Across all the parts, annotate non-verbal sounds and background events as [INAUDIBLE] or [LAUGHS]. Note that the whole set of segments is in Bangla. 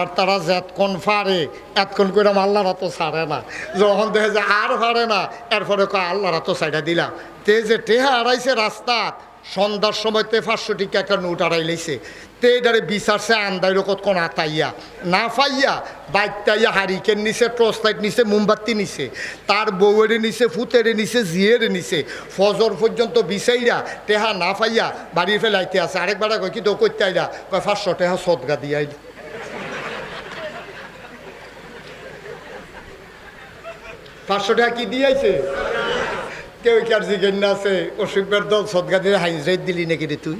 আর তারা যেতক্ষণ পারে এতক্ষণ করে আল্লাহরা তো ছাড়ে না। যখন দেখে যে আর পারে না, এরপরে কয় আল্লাহরা তো সাইডা দিলাম। তে যে টেহা আড়াইছে রাস্তা, সন্ধ্যার সময় তে পাঁচশো টিকা একটা নোট আড়াই লাইছে। তে এটারে বিচারছে আন্দাই রকত কোন আতাইয়া। না পাইয়া বাইকটাইয়া হারিকেন নিছে, টর্চ লাইট নিছে, মোমবাতি নিছে। তার বউয়েরে নিছে, ফুতেরে নিছে, জিয়েরে নিছে। ফজর পর্যন্ত বিচাইরা টেহা না ফাইয়া বাড়ি ফেলাইতে আছে। আরেকবার কয় কি তো করতে আইরা কয় পাঁচশো টেহা সদগা দিয়াই। পাঁচশো টাকা কি দিয়েছে কেউ কি আর জিজ্ঞেস না আছে, অসুখের দল সদগা দিয়ে দিলি নাকি রে তুই?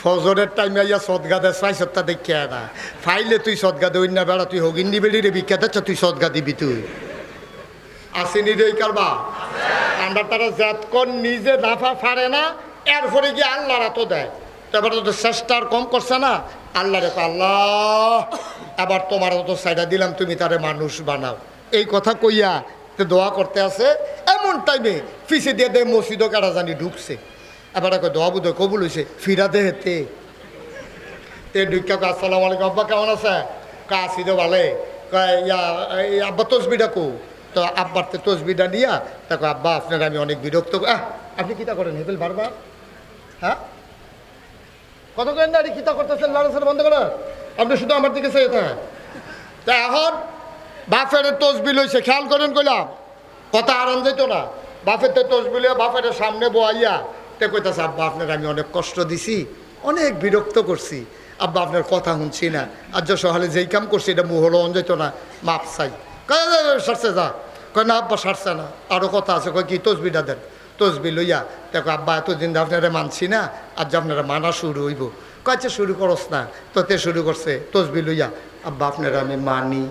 ফজরের টাইমে আইয়া সদগা চাই সত্তা দেখে না? ফাইলে তুই সদগা দই না বেড়া, তুই হগিন দিবি রে বিখ্যাত তুই সদগা দিবি তুই। আসেনি রে কারবা? আমরা তারা জাতকন নিজে নাফা পারে না, এরপরে গিয়ে আল্লাহরা তো দেয়। তারপরে তো চেষ্টা আর কম করছে না আল্লাহ রেখো আল্লাহ আবার তোমার তো সাইডা দিলাম, তুমি তারে মানুষ বানাও। এই কথা কইয়া দোয়া করতে আছে, এমন টাইমে ফিসে দিয়ে দে মসজিদও কারা জানি ঢুকছে। এবার কয় দোয়া বুধ কবুল হয়েছে ফিরা দে হেতে তে ঢুকা আসসালামু আলাইকুম, আব্বা কেমন আছে? কা আসি তো ভালে। ইয়া আব্বা তসবিটা কো। তো আব্বার তো তসবিটা নিয়া দেখো আব্বা, আপনার আমি অনেক বিরক্ত আহ, আপনি কিতা করেন হেবেল বারবার? হ্যাঁ? কত করেন না কিতা করতেছেন লাড়াছাড়া বন্ধ করেন আপনি শুধু আমার দিকে থাকেন। তা এখন বাফের তসবি লইছে খেয়াল করেন কইলাম। কথা আরাম যেত না। বাফের তো তসবি লইয়া বাফের সামনে বয়াইয়া তে কইতাছে আব্বা আপনার আমি অনেক কষ্ট দিছি অনেক বিরক্ত করছি। আব্বা আপনার কথা শুনছি না। আর যে সকালে যেই কাম করছি এটা মুহল অন যেত না। মাপ চাই। কয় "এ, এ, সারছে যা। কয় না আব্বা সারছে না। আরও কথা আছে কয় কি তসবিটা দেন? তসবি লইয়া দেখো আব্বা এতদিন আপনারা মানছি না যে আপনারা মানা শুরু হইব। কয়েছে শুরু করস না। তোতে শুরু করছে তসবি লইয়া আব্বা আপনারা আমি মানি।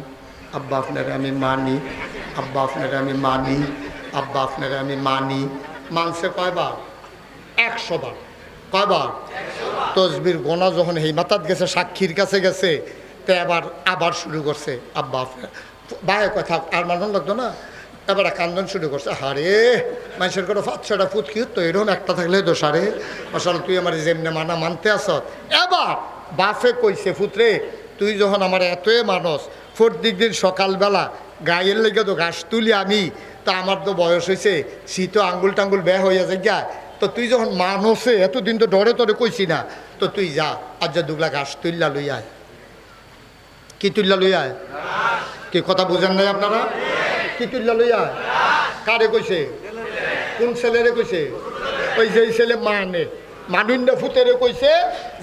আব্বা আপনারা আমি মানি, আব্বা আপনারা আমি মানি, আব্বা আপনারা আমি মানি। মানছে কয়বার? একশো বার কয়বার? তসবির গোনা যখন এই মাতাত গেছে, সাক্ষীর কাছে গেছে, তে এবার আবার শুরু করছে, আব্বা আপনার। কথা, আর মানুষ লাগতো না? এবার কান্দন শুরু করছে, হারে, মানুষের কোনো পাঁচ ছটা ফুট কি তো এরকম একটা থাকলে দোষারে আসলে তুই আমার যেমনে মানা মানতে আস এবার বাফে কইছে, ফুতরে, তুই যখন আমার এতই মানুষ প্রত্যেক দিন সকালবেলা গায়ের লেগে তো ঘাস তুলি আমি, তা আমার তো বয়স হয়েছে শীত আঙ্গুল টাঙ্গুল ব্যয় হয়ে যায় গা তো তুই যখন মানুষে এতদিন তো ডরে টরে কইছি না। তো তুই যা আর যা দুগলা ঘাস তুললা লই আয়। কি তুললা লই আয়? কি কথা বুঝেন নাই আপনারা? কি তুললা লই আয়? কারে কইছে? কোন ছেলেরে কইছে? ওই যে ছেলে মানে। মানুন্ডা ফুতেরে কইছে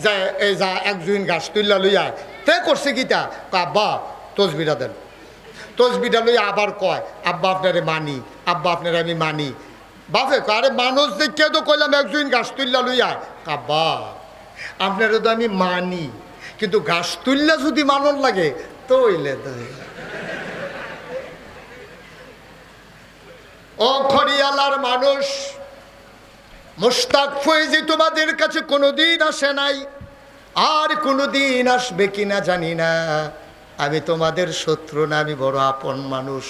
যে এই যা একজুইন ঘাস তুললা লই আয়। তে করছে গীতা আব্বা তসবিরা দেন। তসবিটা লই আবার কয়, আব্বা আপনারে মানি, আব্বা আপনারে আমি মানি। বাপে আরে মানুষ দেখে তো কইলাম একজন গাছ তুললা লই আয়। আব্বা, আপনারে তো আমি মানি, কিন্তু গাছ তুললা যদি মানন লাগে তো হইলে। ও খড়িয়ালার মানুষ মুস্তাক ফয়েজি তোমাদের কাছে কোনোদিন আসে নাই, আর কোনোদিন আসবে কিনা জানি না। আমি তোমাদের শত্রু না, আমি বড় আপন মানুষ।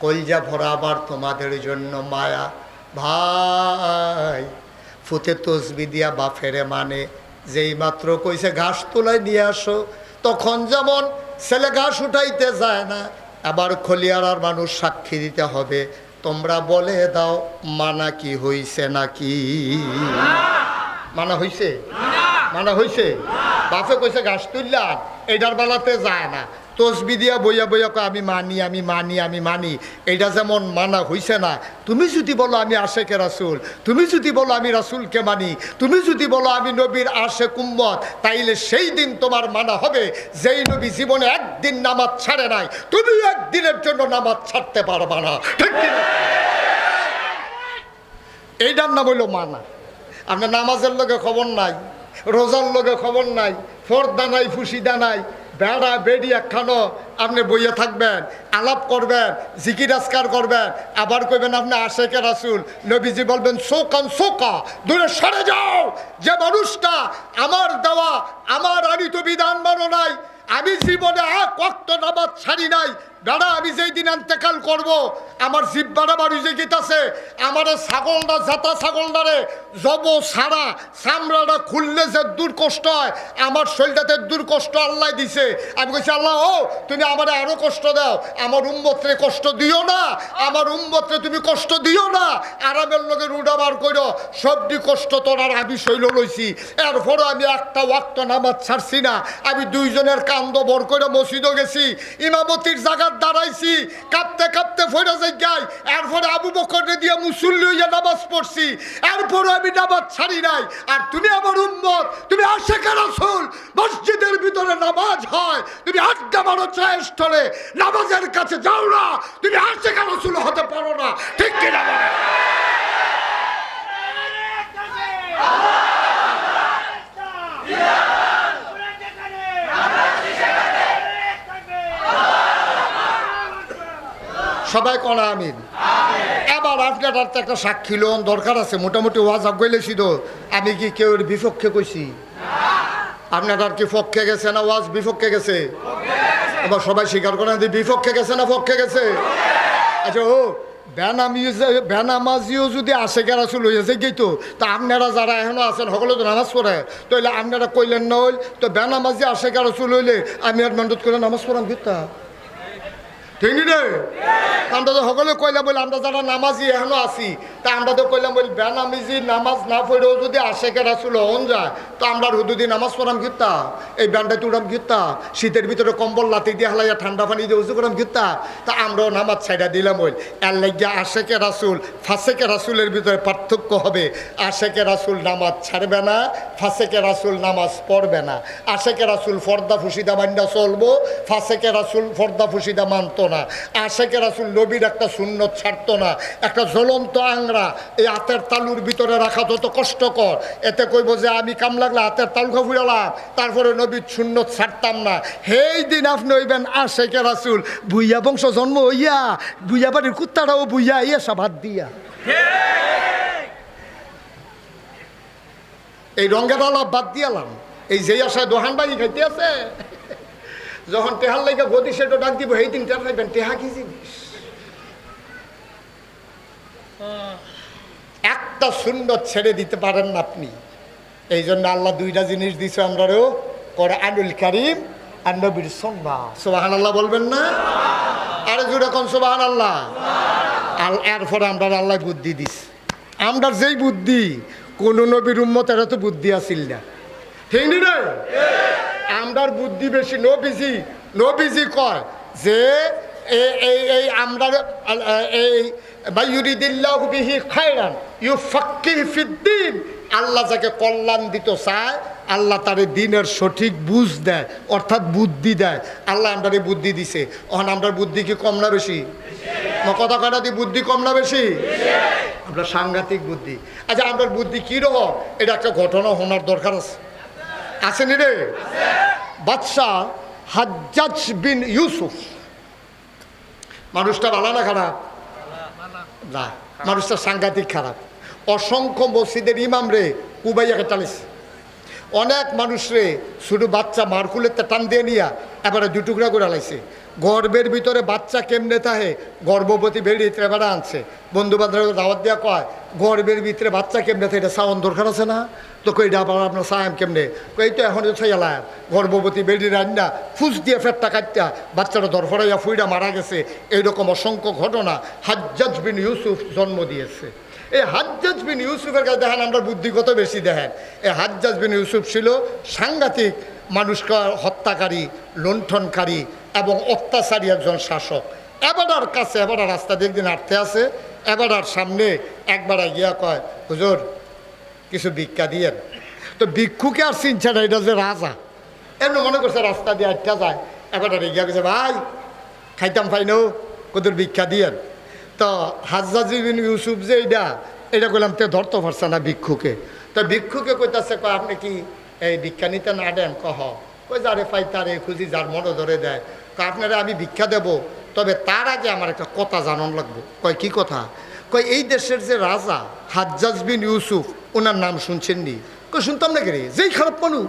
কলজা ভরা আবার তোমাদের জন্য মায়া। ভাই, ফুতে তসবি দিয়া বাফেরে মানে। যেই মাত্র কইছে, ঘাস তোলায় নিয়ে আসো। তখন যেমন ছেলে ঘাস উঠাইতে যায় না, আবার খলিয়ারার মানুষ সাক্ষী দিতে হবে। তোমরা বলে দাও, মানা কি হইছে নাকি? মানা হইছে? মানা হইছে? বাফে কইছে, ঘাস তুললাম এটার বেলাতে যায় না। তসবি দিয়া বইয়া বইয়া কয়, আমি মানি আমি মানি আমি মানি। এটা যেমন মানা হইছে না, তুমি যদি বলো আমি আশেকে রাসুল, তুমি যদি বলো আমি রাসুলকে মানি, তুমি যদি বলো আমি নবীর আশে কুম্মত তাইলে সেই দিন তোমার মানা হবে। যেই নবী জীবনে একদিন নামাজ ছাড়ে নাই, তুমি একদিনের জন্য নামাজ ছাড়তে পারবা না? এইটার নাম হইল মানা। আপনার নামাজের লোকে খবর নাই। রোজার লোকে খবর নাই ফর্দা নাই, ফুসিদা নাই, বেড়া, বেড়ি একখানো, আপনি বইয়ে থাকবেন, আলাপ করবেন, জিকির আসকার করবেন, আবার কইবেন আপনি আশেকে রাসুল, নবীজি বলবেন, শোকান, শোকা, দূরে সরে যাও, যে মানুষটা আমার দেওয়া, আমার আনিত বিধান মানো নাই, আমি জীবনে এক অক্ত নামাজ ছাড়ি নাই দাদা আমি যেই দিন এন্তেকাল করব, আমার জিব্বাটা বাড়ি যে গীতাছে, আমার ছাগলটা, জাতা ছাগলটারে, জব সারা চামড়াটা খুললে যে দূর কষ্ট হয়, আমার শরীরটাতে দূর কষ্ট আল্লাহ দিছে। আমি কইছি, আল্লাহ, ও, তুমি আমার আরও কষ্ট দাও, আমার উম্মত্রে কষ্ট দিও না, আমার উম্মত্রে তুমি কষ্ট দিও না, আরামের লগে রুডা বার করো সবটি কষ্ট তোর আর আমি শৈল লইছি। এরপরে আমি একটা ওয়াক্ত নামাজ ছাড়ছি না, আমি দুইজনের কান্দ বর করে মসজিদও গেছি, ইমামতির জায়গার দাঁড়াইছি, কাঁপতে কাঁপতে ফেরা যাই গাই এরপরে আবু বকরে দিয়ে মুসল্লি হইয়া নামাজ পড়ছি এরপরে আমি নামাজ ছাড়ি নাই আর তুমি আমার উম্মত, তুমি আশেখা রাসূল, মসজিদের ভিতরে নামাজ হয়, তুমি আড্ডা মারো চায়ের স্থলে নামাজের কাছে যাও না, তুমি আশেখা রাসূল হতে পারো না, ঠিক কিনা বলো? সবাই করা আমিন। এবার আর তো একটা সাক্ষী লোন দরকার আছে, মোটামুটি ওয়াজ আগাইলেছি তো আমি কি কেউ বিপক্ষে কইছি? আপনার কি পক্ষে গেছে না ওয়াজ বিপক্ষে গেছে? এবার সবাই স্বীকার করেন বিপক্ষে গেছে না পক্ষে গেছে। আচ্ছা ও বেনামাজিও যদি আসে গেরা চুল হয়েছে গেই তো, তা আপনারা যারা এখনও আছেন, সকলে তো নামাজ পড়ে। তাহলে আপনারা কইলেন না হইল, তো বেনামাজি আসে গেরা চুল হইলে আমি আর মেন্ডত করে নামাজ পড়াম কিতা আমরা তো সকলে কইলাম বলে আমরা যারা নামাজি এখনও আছি, তা আমরা তো কইলাম বলি বেনামাজি নামাজ না পড়েও যদি আশেকে রাসুল হন যায়। তো আমরা হুদুদি নামাজ পড়াম গিতা এই ব্যান্ডে তুড়াম গিতা শীতের ভিতরে কম্বল লাতি দিয়ে হালাইয়া ঠান্ডা পানি দিয়ে উজু করাম গিতা তা আমরাও নামাজ ছাইডা দিলাম ওই এর লাগিয়া আশেকে রাসুল ফাঁসেকে রাসুলের ভিতরে পার্থক্য হবে। আশেকে রাসুল নামাজ ছাড়বে না ফাঁসেকে রাসুল নামাজ পড়বে না। আশেকে রাসুল ফর্দা ফুসিদা মান্ডা চলবো ফাঁসেকে রাসুল ফর্দা ফুসিদা মানতো না। আশেকে রাসুল নবীর একটা সুন্নত ছাড়তো না, একটা জ্বলন্ত আংরা, এই হাতের তালুর ভিতরে রাখা যত কষ্টকর, এতে কইব যে আমি কাম লাগলে হাতের তালুকা ফুরালাম তারপরে নবীর সুন্নত ছাড়তাম না। সেই দিন আপনি হইবেন আশেকে রাসুল, বুইয়া বংশ জন্ম হইয়া, বুইয়া বাড়ির কুত্তাটাও বুইয়া ইয়ে সব হাত দিয়া। এই রঙের আলাপ বাদ দিয়ালাম, এই যে আশায় দোহান বাড়ি খাইতে আছে যখন টেহার লাগে গদি সেটা ডাক দিব, সেই দিন টের পাইবেন টেহা কি জিনিস? একটা সুন্দর ছেড়ে দিতে পারেন না আপনি। এই জন্য আল্লাহ দুইটা জিনিস দিছে আমরাও করে আনুল কারিম আর নবীর সন্না সোবাহান আল্লাহ বলবেন না? আরে কোন সোবাহান আল্লাহ আল, এরপরে আমরা আল্লাহ বুদ্ধি দিস আমরা যেই বুদ্ধি, কোন নবীর উম্মতের তো বুদ্ধি আসিল না। ঠিক নি আমরার বুদ্ধি বেশি, নবীজি নবীজি কয় যে, এ- এই এই আমরা এই বায়ুরিদিল্লাহ বিহি খায়রান ইউ ফাক্কি ফিদ্দিন। আল্লাহ যাকে কল্যাণ দিতে চায়, আল্লাহ তার দিনের সঠিক বুঝ দেয়, অর্থাৎ বুদ্ধি দেয়। আল্লাহ আমরা বুদ্ধি দিছে। অহন আমরা বুদ্ধি কি কম না বেশি? না কথা কাটা দি, বুদ্ধি কম না বেশি? আমরা সাংঘাতিক বুদ্ধি। আচ্ছা আমরা বুদ্ধি কী রকম এটা একটা ঘটনা শোনার দরকার আছে। আসেনি রে। বাদশাহ হাজ্জাজ বিন ইউসুফ। মানুষটা ভালো না খারাপ? না মানুষটা সাংঘাতিক খারাপ। অসংখ্য মসজিদের ইমাম রে কুবাইয়াকে টানিস অনেক মানুষ রে শুধু বাচ্চা মারকুলের টান দিয়ে নিয়া এবারে দু টুকরা করে লাইছে গর্বের ভিতরে বাচ্চা কেমনে তাহে গর্ভবতী বেরিয়ে ত্রেবারা আনছে। বন্ধু বান্ধব দাওয়াত দেওয়া কয়, গর্বের ভিতরে বাচ্চা কেমনে থাকে এটা সাউন দরকার আছে না? তো কই আবার আপনার সায়াম কেমনে? কই তো এখন ছাইলাম গর্ভবতী বেডি রান্না ফুস দিয়ে ফেরটা কাটটা বাচ্চাটা দরফরাইয়া ফুইরা মারা গেছে। এইরকম অসংখ্য ঘটনা হাজ্জাজ বিন ইউসুফ জন্ম দিয়েছে। এই হাজ্জাজ বিন ইউসুফের কাছে দেখেন আমরা বুদ্ধিগত বেশি দেখেন। এই হাজ্জাজ বিন ইউসুফ ছিল সাংঘাতিক মানুষকে হত্যাকারী, লুণ্ঠনকারী এবং অত্যাচারী একজন শাসক। এবারার কাছে এবারার রাস্তা দিয়ে একদিন আটতে আছে এবারার সামনে একবার গিয়া কয়, হুজুর কিছু ভিক্ষা দিয়েন তো ভিক্ষুকে আর চিনছে না, এটা যে রাজা। এমনি মনে করছে রাস্তা দিয়ে আটটা যায়। এবার গিয়া গেছে, ভাই, খাইতাম পাইনো কদর ভিক্ষা দিয়েন তো হাজ্জাজি বিন ইউসুফ যে এটা এটা করলাম তে ধরতে পারছে না ভিক্ষুকে। তো ভিক্ষুকে কইতাছে, কয়, আপনি কি এই ভিক্ষা নিতে না দেন? কহ, কই, যারে পাই তারে খুঁজি, যার মনে ধরে দেয়। তো আপনারা আমি ভিক্ষা দেব, তবে তার আগে আমার একটা কথা জানান লাগবে। কয়, কি কথা? কয়, এই দেশের যে রাজা হাজ্জাজ ইউসুফ ওনার নাম শুনছেননি? কই, শুনতাম না রে? যেই খারাপ মানুষ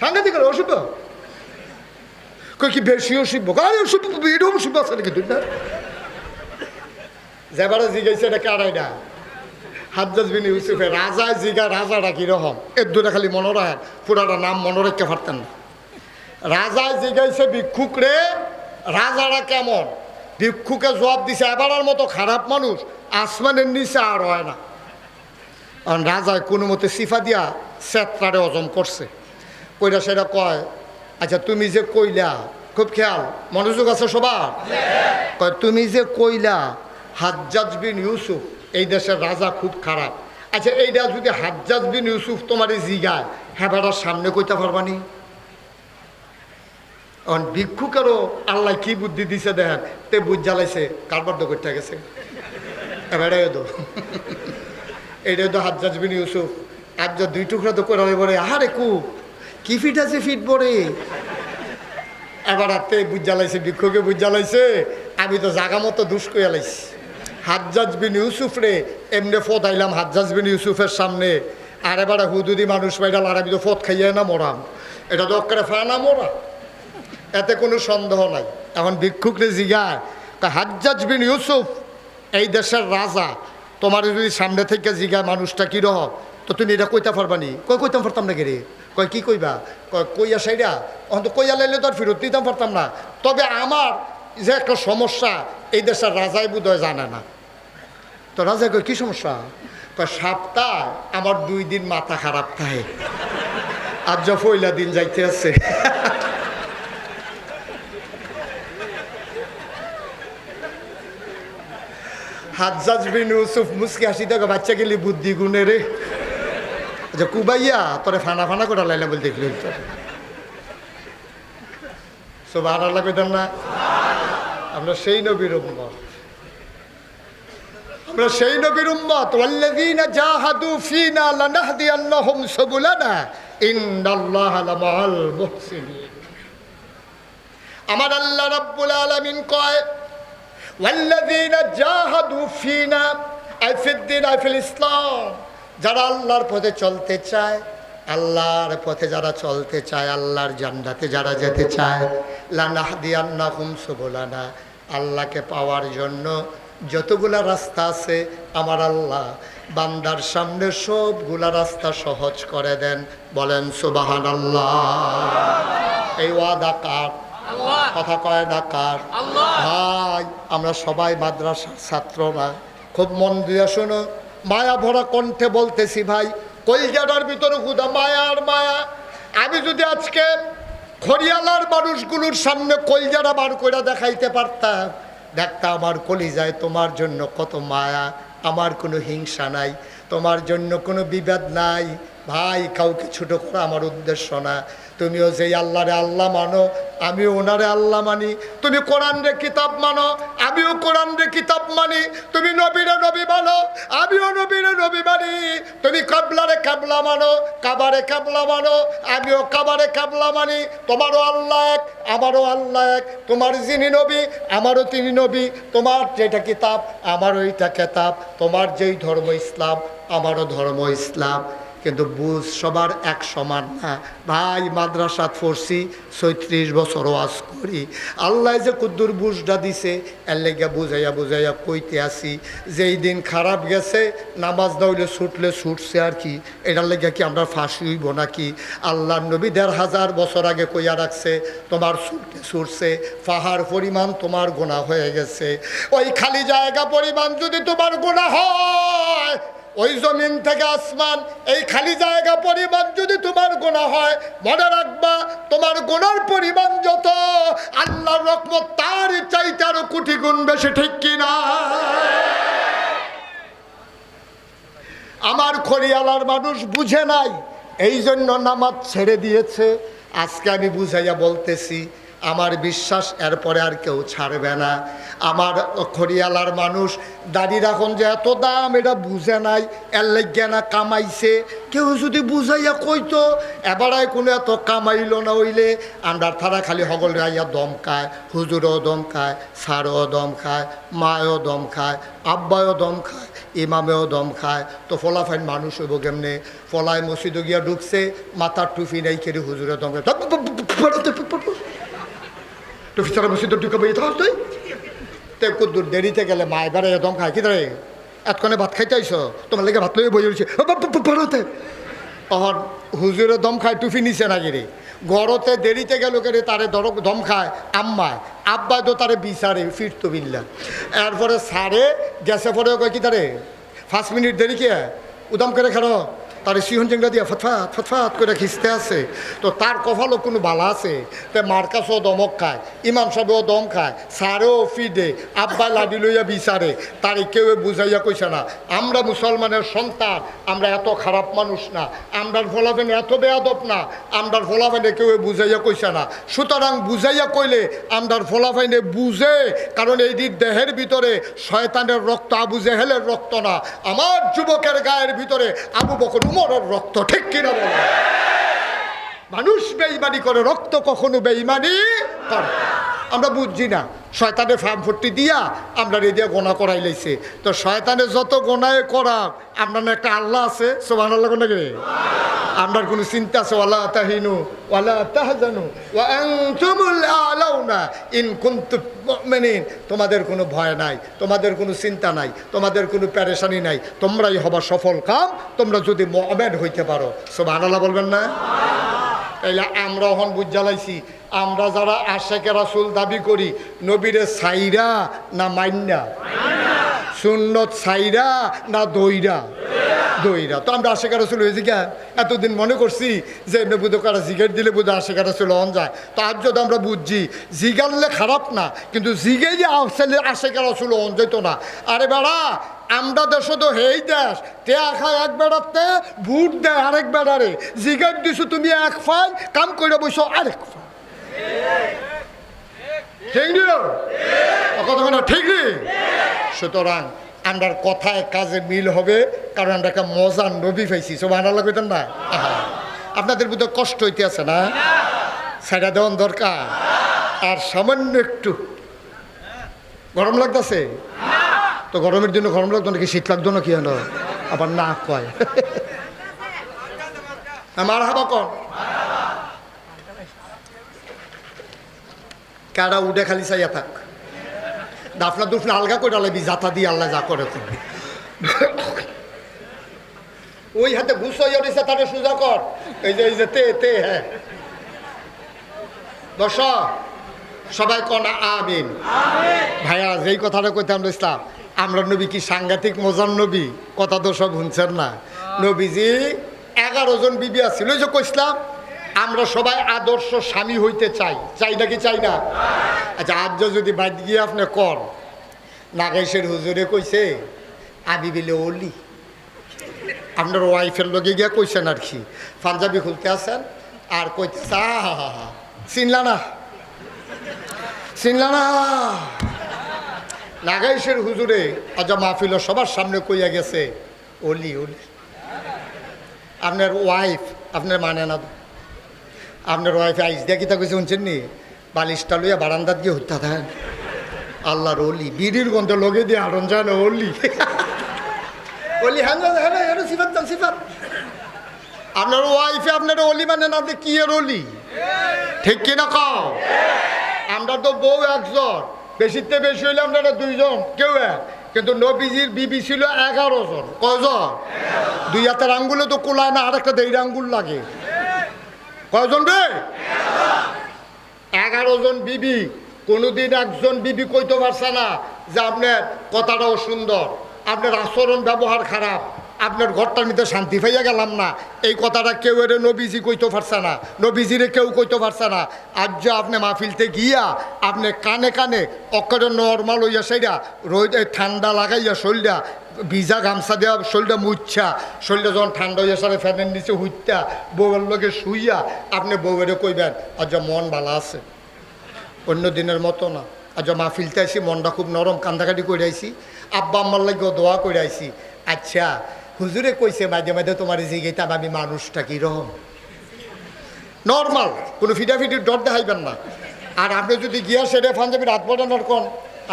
সাংঘাতিক অসুখ? কই, কি বেশি অসুখ? আরে অসুখ এরকম অসুখ আছে নাকি তুই না যেবারে জিগাইছে এটা কারাই না। হাজ্জাজ বিন ইউসুফে রাজা জিগা, রাজাটা কীরকম এর দুটা খালি মনে রাখেন, পুরাটা নাম মনে রাখতে পারতেন না। রাজায় জিগাইছে ভিক্ষুক রে, রাজারা কেমন? ভিক্ষুকে জবাব দিছে, এবারের মতো খারাপ মানুষ আসমানের নিচে আর হয় না। কারণ রাজায় কোনো মতে সিফা দিয়া সেত্রারে অজম করছে। কইরা সেটা কয় আচ্ছা তুমি যে কইলা, খুব খেয়াল, মনোযোগ আছে সবার? কয়, তুমি যে কইলা, হাজ্জাজ বিন ইউসুফ, এই দেশের রাজা খুব খারাপ। আচ্ছা এইটা যদি হাজ্জাজ বিন ইউসুফ তোমার জিগায় হ্যাঁ সামনে কইতে পারবানি ভিক্ষুকেরও আল্লাহ কি বুদ্ধি দিছে দেখেন, তে বুঝ জ্বালাইছে, কারবার করতে গেছে। এবারে তো এটা তো হাজ্জাজ বিন ইউসুফ। আজ যা দুই টুকরা তো করে বলে আহারে কু কি ফিট আছে ফিট পরে এবার হাতে বুঝ জ্বালাইছে ভিক্ষুকে বুঝ জ্বালাইছে আমি তো জাগা মতো দুষ করে লাইছি। বিন ইউসুফ রে, এমনি ফত আইলাম হাজ্জাজ বিন ইউসুফের সামনে। আর এবারে হুদুদি মানুষ পাইলাম আর আমি তো ফত খাইয়ে না মরাম। এটা তো অক্কারে ফানা মরা। এতে কোনো সন্দেহ নাই। এখন ভিক্ষুকরে জিগায় হাজ্জাজ বিন ইউসুফ এই দেশের রাজা, তোমার যদি সামনে থেকে জিগায় মানুষটা কীরকম তো তুমি এটা কইতে পারবানি কই কইতাম পারতাম না রে? কয় কি কইবা? কয় কইয়া সাইডা অন্ত কইয়া লাইলে তো আর ফেরত দিতাম পারতাম না। তবে আমার যে একটা সমস্যা, এই দেশের রাজাই বোধ হয় জানে না। তো রাজা কয়, কি সমস্যা? কয়, সপ্তাহ আমার দুই দিন মাথা খারাপ থাকে। আর যা পয়লা দিন যাইতে আছে হাজ্জাজ বিন ইউসুফ মুসকি হাসি দেখো, বাচ্চা গেলি বুদ্ধি গুণে রে। আচ্ছা কুবাইয়া, তোরে ফানা ফানা করে লাইলা বলতে দেখলি তোর সব আর আল্লাহ কইতাম না? আমরা সেই নবীর উম্মত। আমরা সেই নবীর উম্মত। ওয়াল্লাযীনা জাহাদু ফীনা লানাহদিয়ান্নাহুম সুবুলানা। ইন্নাল্লাহা লামাআল মুহসিনিন। আমার আল্লাহ রাব্বুল আলামিন কয় ওয়াল্লাযীনা জাহাদু ফিনা আইফিদ্দিন আইফিল ইসলাম। যারা আল্লাহর পথে চলতে চায়, আল্লাহর পথে যারা চলতে চায়, আল্লাহর জান্ডাতে যারা যেতে চায় লানাহদিয়ান্না হুম সুবলানা। আল্লাহকে পাওয়ার জন্য যতগুলা রাস্তা আছে, আমার আল্লাহ বান্দার সামনে সবগুলা রাস্তা সহজ করে দেন। বলেন সুবাহান আল্লাহ এই ওয়াদা কাঠ কথা কয় না কার? ভাই আমরা সবাই মাদ্রাসার ছাত্ররা খুব মন দিয়ে শোনো। মায়া ভরা কণ্ঠে বলতেছি ভাই কলজাটার ভিতরে হুদা মায়া আর মায়া। আমি যদি আজকে খড়িয়ালার মানুষগুলোর সামনে কলজাটা বার করে দেখাইতে পারতাম দেখতা আমার কলিজায় তোমার জন্য কত মায়া। আমার কোনো হিংসা নাই তোমার জন্য কোনো বিবাদ নাই। ভাই কাউকে ছোট করা আমার উদ্দেশ্য না। তুমিও যেই আল্লাহরে আল্লাহ মানো, আমিও ওনারে আল্লাহ মানি। তুমি কোরআন রে কিতাব মানো, আমিও কোরআন রে কিতাব মানি। তুমি নবীরে নবী মানো, আমিও নবীরে নবী মানি। তুমি কাবলারে কাবলা মানো, কাবারে কাবলা মানো, আমিও কাবারে কাবলা মানি। তোমারও আল্লাহ এক, আমারও আল্লাহ এক। তোমার যিনি নবী, আমারও তিনি নবী। তোমার যেটা কিতাব, আমারও এইটা কেতাব। তোমার যেই ধর্ম ইসলাম, আমারও ধর্ম ইসলাম। কিন্তু বুঝ সবার এক সমান না। ভাই, মাদ্রাসাত পড়ছি, ছয়ত্রিশ বছর ওয়াজ করি। আল্লাহ যে কুদ্দুর বুঝটা দিছে, এর লেগে বুঝাইয়া বুঝাইয়া কইতে আসি, যেই দিন খারাপ গেছে, নামাজ দাউলে ছুটলে ছুটছে আর কি। এটার লেগে কি আমরা ফাঁসি হইব নাকি? আল্লাহ নবী দেড় হাজার বছর আগে কইয়া রাখছে, তোমার ছুটতে ছুটছে পাহাড় পরিমাণ তোমার গোনা হয়ে গেছে। ওই খালি জায়গা পরিমাণ যদি তোমার গোনা হয় ওই জমিন থেকে আসমান, এই খালি জায়গা পরিমাণ যদি তোমার গোনা হয়, মনে রাখবা তোমার গোনার পরিমাণ যত, আল্লাহর রকমত তার চাইতে আরও কোটি গুণ বেশি, ঠিক কিনা আমার খরিয়ালার মানুষ বুঝে নাই এই জন্য নামাজ ছেড়ে দিয়েছে। আজকে আমি বুঝাইয়া বলতেছি আমার বিশ্বাস এরপরে আর কেউ ছাড়বে না। আমার খরিয়ালার মানুষ, দাড়ি রাখুন যে এত দাম, এটা বুঝে নাই, এর লেগে না কামাইছে। কেউ যদি বুঝাইয়া কইতো এবারায় কোনো এত কামাইল না হইলে আমরা তারা খালি হগল রাইয়া দম খায় হুজুরও দম খায় সারও দম খায় মায়ও দম খায় আব্বায়ও দম খায় ইমামেও দম খায় তো ফলাফাইন মানুষ হইব কেমনে? ফলায় মসজিদে গিয়া ঢুকছে, মাথার টুপি নাই কেড়ে হুজুরে দম খায় টুফি সারা বসে তো টুকা বইয়ে থাকস তুই? তে কুদ্দুর, দেরিতে গেলে মা এবারে দম খায়। কি ধরে এতক্ষণে ভাত খাইতে আইস তোমার লেগে ভাত লইয়ে বই ভারতে অহর হুজুরে দম খায়, টুফি নিছে না গিরে গড়তে দেরিতে গেল কেরে তারে দর দম খায়। আম্মায়, আব্বায় তো তারে বিচারে, ফিরতো বিল্লা। এরপরে সারে গ্যাসে পরে কয়, কি তারে? পাঁচ মিনিট দেরি কে? উদম করে খারো। তার সিহন চেংড়া দিয়া ফটফাট ফটফাট করে খিস্তে আছে। তো তার কফালও কোনো বালা আছে। তে মার কাছেও দমক খায়, ইমাম সাহেবও দম খায় সারেও ফিদে, আব্বা লাডি লইয়া বিচারে। তারে কেউ বুঝাইয়া কইছে না, আমরা মুসলমানের সন্তান, আমরা এত খারাপ মানুষ না, আমরার ফলাফেন এত বেয়াদব না, আমরার ফলাফেনে কেউ বুঝাইয়া কইছে না। সুতরাং বুঝাইয়া কইলে আমরার ফলাফাইনে বুঝে, কারণ এই দিক দেহের ভিতরে শয়তানের রক্ত, আবু জেহেলের রক্ত না। আমার যুবকের গায়ের ভিতরে আবু বকর উমরের রক্ত ঠিক কিনা বলে? মানুষ বেইমানি করে, রক্ত কখনো বেইমানি করে। আমরা বুঝছি না শয়তানের ফার্ম ভর্তি দিয়া আমরা রেডিয়া গোনা করাই লাইছে। তো শয়তানে যত গোনায় করা আপনার না একটা আল্লাহ আছে সোহান আল্লাহ নাকি? আপনার কোনো চিন্তা আছে, ওয়ালা তাহিনু, ওয়ালা তাহজানু, ওয়া আনতুমুল আলাউনা, ইন কুনতুম মুমিনিন। তোমাদের কোনো ভয় নাই, তোমাদের কোনো চিন্তা নাই, তোমাদের কোনো প্যারেশানি নাই, তোমরাই হবা সফল কাম, তোমরা যদি মুমিন হইতে পারো। সুবহানাল্লাহ বলবেন না? তাইলে আমরা হন বুঝ জ্বালাইছি আমরা যারা আশেকে রাসুল দাবি করি, নবীরে সাইরা না মাইন্না সুন্নত সাইরা না দইরা? দইরা। তো আমরা আশেকা রাসুল হয়েছি কে এতদিন মনে করছি যে এমনি বুধ কারা জিগের দিলে বুধ আশেকা রাসুল অন যায়। তার যদি আমরা বুঝছি। জিগারলে খারাপ না, কিন্তু জিগে যে আসলে আশেকা রাসুল অন যেত না। আরে বেড়া আমরা দেশ তো হেই দেশ, তে খায় এক বেড়াতে, ভুট দেয় আরেক বেড়ারে। জিগার দিছো তুমি এক ফাই, কাম করে বসো আরেক ফাইল ঠিক কথা বলে ঠিক নেই সুতরাং আমরার কথায় কাজে মিল হবে, কারণ আমরা একটা মজার নবী পাইছি সব আনালা কইতেন না। আপনাদের বুধ কষ্ট হইতে আছে না? সেটা দেওয়ান দরকার। আর সামান্য একটু। গরম লাগতেছে? তো গরমের জন্য গরম লাগতো নাকি? শীত লাগতো না কি হলো। আবার না কয়। আমার হাবা কন কারা উঠে খালি চাইয়া থাক। দাফনা দুফনা আলগা করে আলাবি জাতা দিয়ে আল্লাহ যা করে তুমি ওই হাতে ঘুষ হয়ে রয়েছে তাহলে সোজা কর। এই যে এই যে তে তে হ্যাঁ। বস সবাই কন আমিন। ভাইয়া যেই কথাটা কইতাম ইসলাম আমরা নবী কি সাংঘাতিক মজার নবী? কথা তো সব শুনছেন না। নবীজি, এগারো জন বিবি ওই যে কইসলাম, আমরা সবাই আদর্শ স্বামী হইতে চাই। চাই নাকি চাই না? আচ্ছা আজ যদি বাদ গিয়ে আপনি কর নাগেশের হুজুরে কইছে আবি বিলে ওলি আপনার ওয়াইফের লগে গিয়া কইছেন আর কি। পাঞ্জাবি খুলতে আসেন আর কইতে চিনলা না। চিনলা না। নাগাইশের হুজুরে আজ মাহফিল সবার সামনে কইয়া গেছে, অলি অলি। আপনার ওয়াইফ আপনার মানে না। আপনার ওয়াইফে আইস দিয়া কিতা কইছে শুনছেন নি? বালিশটা লইয়া বারান্দাত গিয়ে হত্যা থাকেন আল্লাহর অলি, বিড়ির গন্ধ লগে দিয়ে আরন যায় অলি। অলি হ্যাঁ হ্যাঁ হ্যাঁ যান সিফাত আপনার ওয়াইফে আপনার অলি মানে না কি এর অলি? ঠিক কিনা কও? আমরা তো বউ একজন। বেশিতে বেশি হইলে আপনারা দুইজন কেউ এক। কিন্তু নবীজির বিবি ছিল এগারো জন। কয়জন? দুই হাতের আঙ্গুলে তো কোলায় না আরেকটা দেড় আঙ্গুল লাগে। কয়জন রে? এগারো জন বিবি। কোনোদিন একজন বিবি কইতে পারছে না যে আপনার কথাটাও সুন্দর আপনার আচরণ ব্যবহার খারাপ। আপনার ঘরটার মধ্যে শান্তি পাইয়া গেলাম না। এই কথাটা কেউ এর নবীজি কইতে পারছে না। নবীজিরে কেউ কইতে পারছে না। আজ যে আপনি মাহফিলতে গিয়া আপনি কানে কানে অক্ষরে নর্মাল হইয়া সেইটা রোদ ঠান্ডা লাগাইয়া শরীরটা ভিজা গামছা দেওয়া শরীরটা মুচ্ছা। শরীরটা যখন ঠান্ডা হইয়া সারে ফ্যানের নিচে হুইতা বউয়ের লগে শুইয়া আপনি বউয়েরে কইবেন, আজ মন ভালো আছে, অন্য দিনের মতো না। আজ মাহফিলতে আইসি মনটা খুব নরম কান্দাকাটি করে আইসি আব্বা আম্মার লাগে দোয়া করে আইসি আচ্ছা হুজুরে কইছে মাঝে মাঝে তোমার জিগেতাম আমি মানুষটা কীরকম নর্মাল কোনো ফিটাফিটির ডর দেখাইবেন না। আর আপনি যদি গিয়া সেরে পাঞ্জাবি রাত পড়ানোর কোন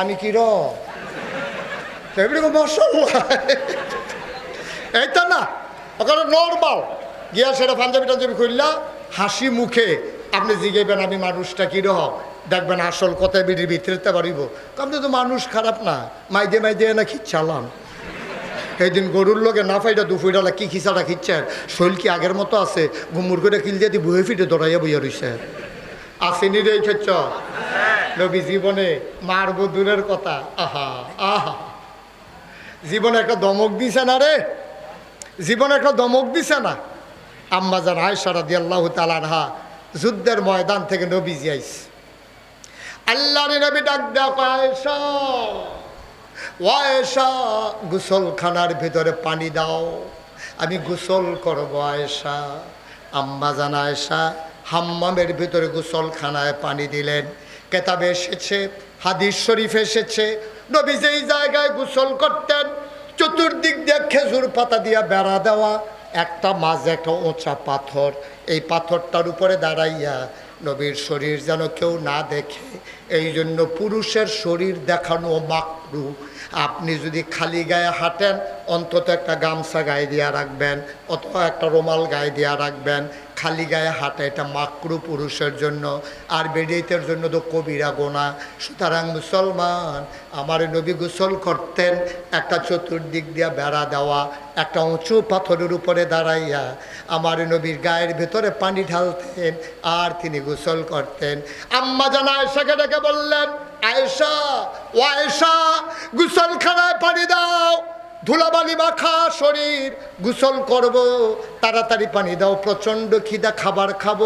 আমি কিরম মশল্লা এই তো না, ওখানে নর্মাল গিয়া সেটা পাঞ্জাবি টাঞ্জাবি খুললা হাসি মুখে আপনি জিগাইবেন, আমি, মানুষটা কীরকম দেখবেন আসল কথায় বিড়ির ভিতরেতে পারিব আপনি তো মানুষ খারাপ না। মাইদে মাইদে না খিচ্ছালাম সেদিন গরুর লগে না ফাইটা দুফুইডালা কি খিচাটা খিচ্ছেন? শৈল কি আগের মতো আছে? গুমুর করে কিল দিয়ে বুয়ে ফিটে দৌড়াইয়া বইয়া রইছে। আসেনি রে খেচ্ছ নবী জীবনে মারব দূরের কথা। আহা আহা। জীবনে একটা দমক দিছে না রে? জীবনে একটা দমক দিছে না? আম্মা যান আয়সারা দিয়ে আল্লাহ তালানহা যুদ্ধের ময়দান থেকে নবীজি আইস আল্লাহ নবী ডাক ডাক আয়সা ওয়েসা গোসলখানার ভিতরে পানি দাও। আমি গোসল করব আয়েশা। আম্মা জানা আয়েশা, হাম্মামের ভিতরে গোসলখানায় পানি দিলেন। কেতাবে এসেছে, হাদিস শরীফ এসেছে, নবী যেই জায়গায় গোসল করতেন, চতুর্দিক দিয়ে খেজুর পাতা দিয়া বেড়া দেওয়া, একটা মাঝে একটা উঁচা পাথর। এই পাথরটার উপরে দাঁড়াইয়া নবীর শরীর যেন কেউ না দেখে এই জন্য পুরুষের শরীর দেখানো মাকরু। আপনি যদি খালি গায়ে হাঁটেন, অন্তত একটা গামছা গায়ে দিয়া রাখবেন, অথবা একটা রুমাল গায়ে দিয়া রাখবেন। খালি গায়ে হাঁটা এটা মাকরু পুরুষের জন্য, আর বেডিয়েতের জন্য তো কবিরা গোনা। সুতরাং মুসলমান, আমার নবী গোসল করতেন, একটা চতুর্দিক দিয়া বেড়া দেওয়া, একটা উঁচু পাথরের উপরে দাঁড়াইয়া। আমার নবীর গায়ের ভেতরে পানি ঢালতেন, আর তিনি গোসল করতেন। আম্মা জানা আয়সাকে ডেকে বললেন আয়েশা, ও আয়েশা, গোসলখানায় পানি দাও। ধুলাবালি মাখা শরীর, গোসল করব। তাড়াতাড়ি পানি দাও, প্রচণ্ড খিদা, খাবার খাব।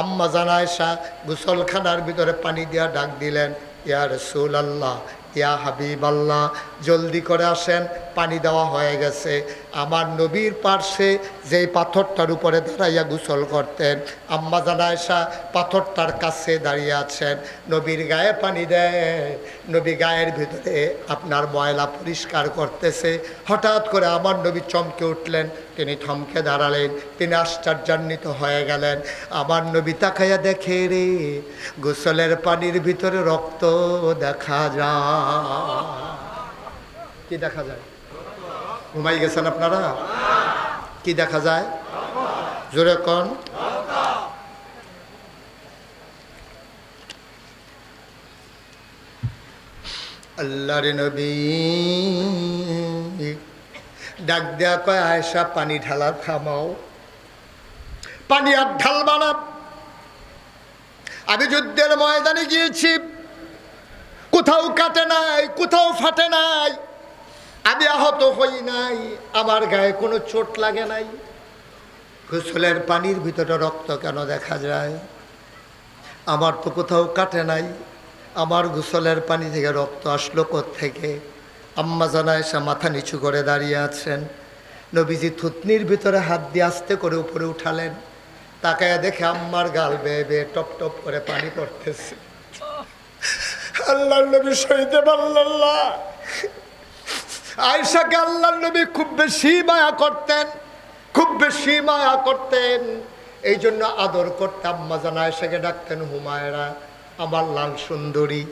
আম্মা জানায়সা গোসলখানার ভিতরে পানি দিয়া ডাক দিলেন, ইয়া রসুল আল্লাহ ইয়া হাবিব আল্লাহ জলদি করে আসেন। পানি দেওয়া হয়ে গেছে। আমার নবীর পার্শ্বে যেই পাথরটার উপরে দাঁড়াইয়া গোসল করতেন, আম্মা জানায়সা পাথরটার কাছে দাঁড়িয়ে আছেন। নবীর গায়ে পানি দেয়, নবী গায়ের ভিতরে আপনার ময়লা পরিষ্কার করতেছে। হঠাৎ করে আমার নবী চমকে উঠলেন, তিনি থমকে দাঁড়ালেন, তিনি আশ্চর্যান্বিত হয়ে গেলেন। আমার নবী তাকাইয়া দেখে রে, গোসলের পানির ভিতরে রক্ত দেখা যায়। কি দেখা যায়? ঘুমাই গেছেন আপনারা? কি দেখা যায়? জোরে কন। আল্লাহর নবী ডাক দেয়া কয় আয়সা পানি ঢালার থামাও। পানি আর ঢালবা না। আমি যুদ্ধের ময়দানে গিয়েছি। কোথাও কাটে নাই, কোথাও ফাটে নাই। আমি আহত হই নাই, আমার গায়ে কোনো চোট লাগে নাই। গোসলের পানির ভিতরে রক্ত কেন দেখা যায়? আমার তো কোথাও কাটে নাই, আমার গোসলের পানি থেকে রক্ত আসলো থেকে আম্মা জানা এসে মাথা নিচু করে দাঁড়িয়ে আছেন। নবীজি থুতনির ভিতরে হাত দিয়ে আস্তে করে উপরে উঠালেন। তাকায় দেখে আম্মার গাল বেয়ে বেয়ে টপ টপ করে পানি পড়তেছে। আল্লাহ নবী সইতে পাল্লাল্লাহ আয়সাকে আল্লাহ নবী খুব বেশি মায়া করতেন, খুব বেশি মায়া করতেন। এই জন্য আদর করতে আম্মা জানা আয়সাকে ডাকতেন, হুমায়রা আমার লাল সুন্দরী।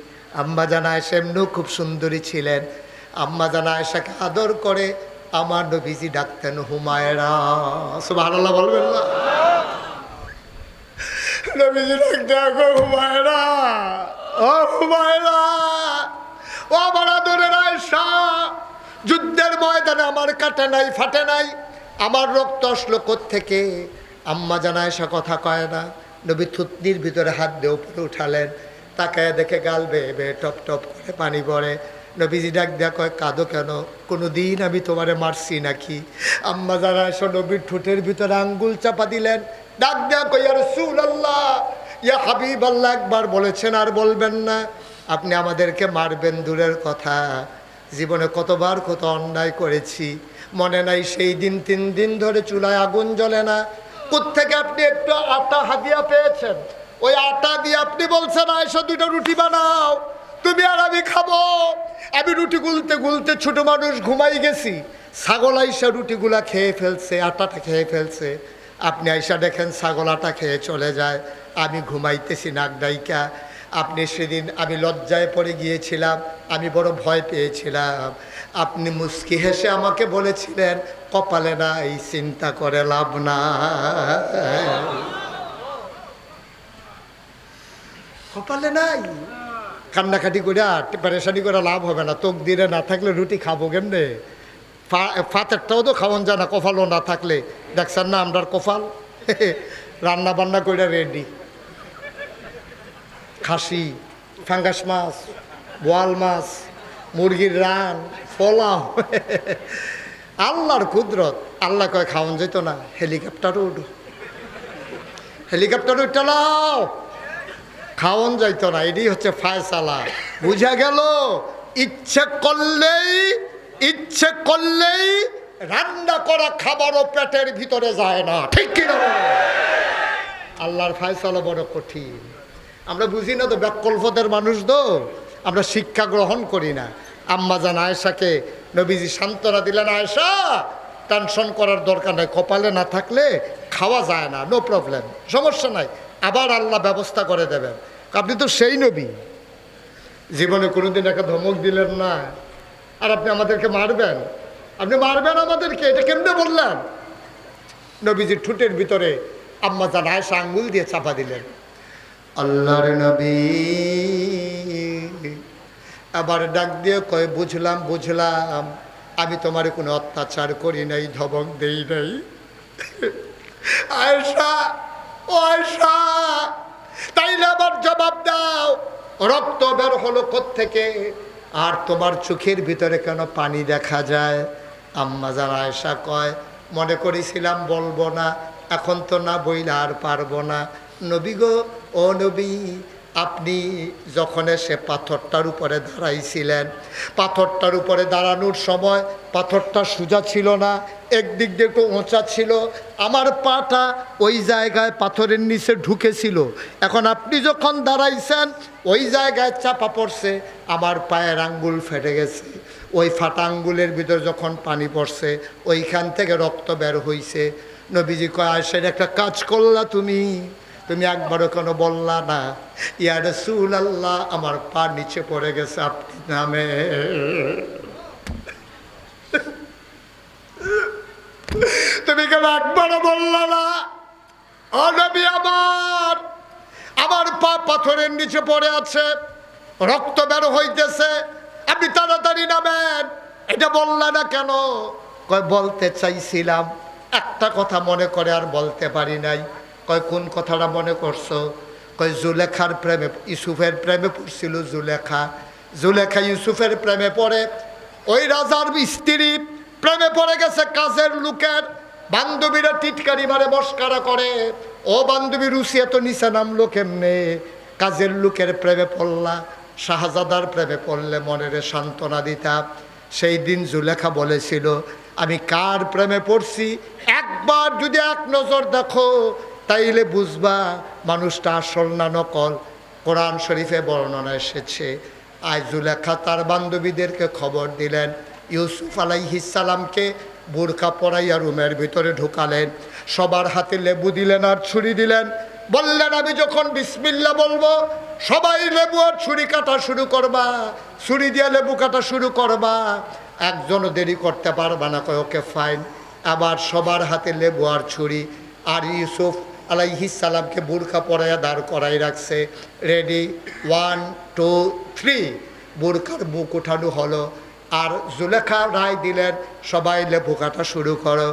আম্মা জানা আয়সা এমনিও খুব সুন্দরী ছিলেন। আম্মা জানা আয়সাকে আদর করে আমার নবীজি ডাকতেন, হুমায়রা। সুবহানাল্লাহ বলবেন না? নবীজি ডাকতে হুমায়রা। ও হুমায়রা, ও আমার আদরের আয়সা যুদ্ধের ময়দানে আমার কাটে নাই, ফাটে নাই। আমার রক্ত আসলো থেকে আম্মা জানা আয়সা কথা কয় না। নবী থুতনির ভিতরে হাত দিয়ে উপরে উঠালেন। তাকায় দেখে গাল বেয়ে বেয়ে টপ টপ করে পানি পড়ে। নবীজি ডাক দেয়া কয়, কাঁদো কেন? কোনো দিন আমি তোমারে মারছি নাকি? আম্মা যারা এসো নবীর ঠোঁটের ভিতরে আঙ্গুল চাপা দিলেন। ডাক দেয়া কই আর সুল আল্লাহ ইয়া হাবিব আল্লাহ একবার বলেছেন আর বলবেন না। আপনি আমাদেরকে মারবেন দূরের কথা। জীবনে কতবার কত অন্যায় করেছি। মনে নাই সেই দিন তিন দিন ধরে চুলায় আগুন জ্বলে না। কোত্থেকে আপনি একটু আটা হাদিয়া পেয়েছেন? ওই আটা দিয়ে আপনি বলছেন আয়সা দুটো রুটি বানাও। তুমি আর আমি খাব। আমি রুটি গুলতে গুলতে ছোট মানুষ ঘুমাই গেছি। ছাগল আইসা রুটিগুলা খেয়ে ফেলছে, আটাটা খেয়ে ফেলছে। আপনি আইসা দেখেন ছাগল আটা খেয়ে চলে যায়। আমি ঘুমাইতেছি নাক ডাইকা। আপনি সেদিন আমি লজ্জায় পড়ে গিয়েছিলাম, আমি বড় ভয় পেয়েছিলাম। আপনি মুস্কি হেসে আমাকে বলেছিলেন, কপালে না এই চিন্তা করে লাভ না কপালে নাই? কান্নাকাটি করে পেরেশানি করে লাভ হবে না। তোক দিলে না থাকলে রুটি খাব কেমনে? ফাতেরটাও তো খাওয়ান যায় না, কপালও না থাকলে। দেখছেন না আমরার কপাল? [LAUGHS] রান্না বান্না করে রেডি খাসি, ফাঙ্গাস মাছ, বোয়াল মাছ, মুরগির রান, পোলাও। আল্লাহর কুদরত। আল্লাহ কয় খাওয়ান যেত না, হেলিকপ্টারও উঠো। হেলিকপ্টার উঠলাও খাওয়ান যাইত না, এটাই হচ্ছে ফায়সালা। বুঝা গেল? ইচ্ছে করলেই ইচ্ছে করলেই রান্না করা খাবারও পেটের ভিতরে যায় না। ঠিক কিনা? আল্লাহর ফায়সালা বড় কঠিন। আমরা বুঝি না তো ব্যাকল্পদের মানুষ তো। আমরা শিক্ষা গ্রহণ করি না। আম্মা জান আয়েশাকে নবীজি সান্ত্বনা দিলেন, আয়েশা টেনশন করার দরকার নাই। কপালে না থাকলে খাওয়া যায় না নো প্রবলেম সমস্যা নাই। আবার আল্লাহ ব্যবস্থা করে দেবেন। আপনি তো সেই নবী। জীবনে কোনোদিন একটা ধমক দিলেন না। আর আপনি আমাদেরকে মারবেন। আপনি মারবেন আমাদেরকে, এটা কেমনে বললেন? নবীজি ঠুটের ভিতরে আম্মা জান আয়েশা আঙ্গুল দিয়ে চাপা দিলেন। আল্লাহর নবী। আবার ডাক দিয়ে কয়, বুঝলাম বুঝলাম। আমি তোমার কোনো অত্যাচার করি নাই, ধমক দেই নাই। আয়সা ও আয়েশা, তাইলে আবার জবাব দাও। রক্ত বের হলো থেকে আর তোমার চোখের ভিতরে কেন পানি দেখা যায়? আম্মা জান আয়েশা কয়, মনে করেছিলাম বলব না, এখন তো না বইলে আর পারব না। নবী গো ও নবী, আপনি যখন সে পাথরটার উপরে দাঁড়াইছিলেন, পাথরটার উপরে দাঁড়ানোর সময় পাথরটা সোজা ছিল না, একদিক দিয়ে একটু উঁচা ছিল, আমার পাটা ওই জায়গায় পাথরের নিচে ঢুকেছিল। এখন আপনি যখন দাঁড়াইছেন, ওই জায়গায় চাপা পড়ছে, আমার পায়ের আঙ্গুল ফেটে গেছে। ওই ফাটা আঙ্গুলের ভিতর যখন পানি পড়ছে, ওইখান থেকে রক্ত বের হইছে। নবীজি কয়, আয়সের একটা কাজ করলা তুমি। তুমি একবারও কেন বললা না, ইয়া রসুল আল্লাহ আমার পা নিচে পড়ে গেছে আপনি নামে। তুমি কেন একবারও বললা না? ও নবী আমার আমার পা পাথরের নিচে পড়ে আছে, রক্ত বের হইতেছে, আপনি তাড়াতাড়ি নামেন। এটা বললা না কেন? বলতে চাইছিলাম, একটা কথা মনে করে আর বলতে পারি নাই। কয়, কোন কথাটা মনে করছ? কয়, জুলেখার প্রেমে, ইউসুফের প্রেমে পড়ছিল জুলেখা। জুলেখা ইউসুফের প্রেমে পড়ে। ওই রাজার স্ত্রী প্রেমে পড়ে গেছে কাজের লোকের। বান্ধবীরা টিটকারি মারে মস্কারা করে। ও বান্ধবী রুসিয়া তো নিচে নামলো কেমনে? কাজের লোকের প্রেমে পড়লা, শাহজাদার প্রেমে পড়লে মনের সান্ত্বনা দিতাম সেই দিন জুলেখা বলেছিল, আমি কার প্রেমে পড়ছি? একবার যদি এক নজর দেখো তাইলে বুঝবা, মানুষটা আসল না নকল কোরআন শরীফে বর্ণনা এসেছে আজ জুলেখা তার বান্ধবীদেরকে খবর দিলেন। ইউসুফ আলাইহিসালামকে বোরখা পরাইয়া রুমের ভিতরে ঢুকালেন। সবার হাতে লেবু দিলেন আর ছুরি দিলেন। বললেন, আমি যখন বিসমিল্লা বলব, সবাই লেবু আর ছুরি কাটা শুরু করবা। ছুরি দিয়ে লেবু কাটা শুরু করবা। একজনও দেরি করতে পারবা না, কয়, ওকে ফাইন। আবার সবার হাতে লেবু আর ছুরি। আর ইউসুফ আলাইহিসালামকে বোরখা পরাইয়া দাঁড় করাই রাখছে। রেডি ওয়ান টু থ্রি বোরখার বুক উঠানো হলো। আর জুলেখা রায় দিলেন, সবাই লেবুকাটা শুরু করো।